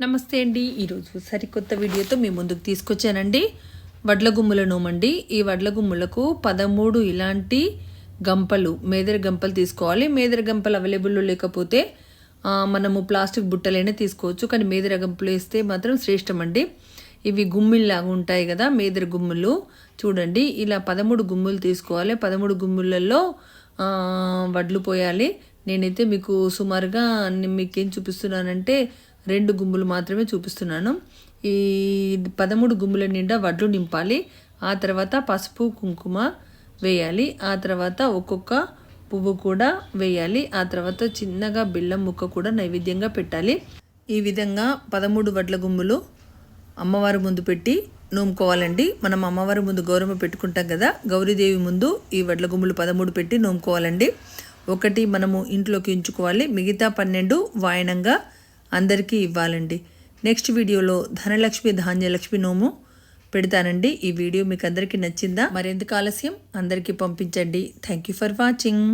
నమస్తే అండి. ఈరోజు సరికొత్త వీడియోతో మీ ముందుకు తీసుకొచ్చానండి. వడ్ల గుమ్ముల నోమండి ఈ వడ్ల గుమ్ములకు పదమూడు ఇలాంటి గంపలు మేదర గంపలు తీసుకోవాలి. మేదర గంపలు అవైలబుల్లో లేకపోతే మనము ప్లాస్టిక్ బుట్టలైనా తీసుకోవచ్చు. కానీ మేదర గంపలు వేస్తే మాత్రం శ్రేష్టం అండి ఇవి గుమ్మిల్లాగా ఉంటాయి కదా మేదర గుమ్ములు. చూడండి ఇలా పదమూడు గుమ్ములు తీసుకోవాలి. పదమూడు గుమ్ములలో వడ్లు పోయాలి. నేనైతే మీకు సుమారుగా మీకేం చూపిస్తున్నానంటే రెండు గుమ్ములు మాత్రమే చూపిస్తున్నాను. ఈ పదమూడు గుమ్ముల నిండా వడ్లు నింపాలి. ఆ తర్వాత పసుపు కుంకుమ వేయాలి. ఆ తర్వాత ఒక్కొక్క పువ్వు కూడా వేయాలి. ఆ తర్వాత చిన్నగా బెల్లం ముక్క కూడా నైవేద్యంగా పెట్టాలి. ఈ విధంగా పదమూడు వడ్ల గుమ్ములు అమ్మవారి ముందు పెట్టి నోముకోవాలండి. మనం అమ్మవారి ముందు గౌరవ పెట్టుకుంటాం కదా. గౌరీదేవి ముందు ఈ వడ్ల గుమ్ములు పదమూడు పెట్టి నోముకోవాలండి. ఒకటి మనము ఇంట్లోకి ఉంచుకోవాలి. మిగతా పన్నెండు వాయనంగా అందరికీ ఇవ్వాలండి. నెక్స్ట్ వీడియోలో ధనలక్ష్మి ధాన్యలక్ష్మి నోము పెడతానండి. ఈ వీడియో మీకు అందరికీ నచ్చిందా? మరెందుకు ఆలస్యం? అందరికీ పంపించండి. Thank you for watching